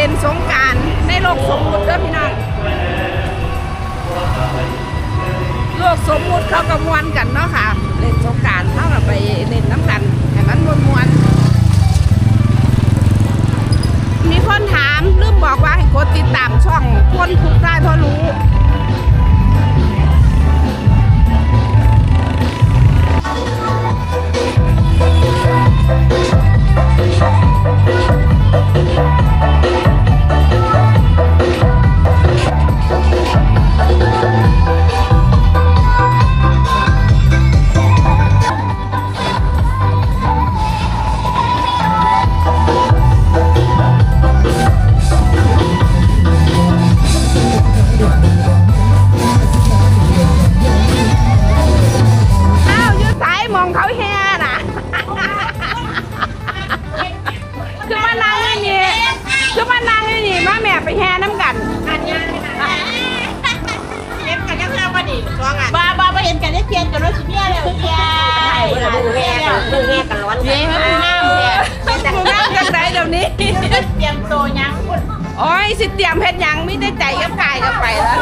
เล่นสงการในโลกสมมุติเด้อพี่น้องโลกสมมุติเขาก็มวนกันเนาะค่ะ เล่นสงการเท่ากับไปเล่นน้ำกันให้มันมวนมวนๆมีคนถามลืมบอกว่าให้กดติดตามช่องคนทุกได้เพราะรู้ มองเขาแฮ่น่ะ คือมานั่งอยู่นี่คือมานั่งอยู่นี่มาแม่ไปแฮ่น้ำกันเห็นกันยังเพื่อนมาดิร้องอะบ้าบ้าไปเห็นกันได้เพียนกันรถชิเมียเลยเพียใช่เดูแง่กันดูแง่กันร้อนเย้ไม่พูดน้ำเนี่ยต้องกูนั่งกันไหนเดี๋ยวนี้เตรียมตัวยังคุณโอ้ยสิเตรียมเฮ็ดหยังไมีแต่ใจกับกายกับไปแล้ว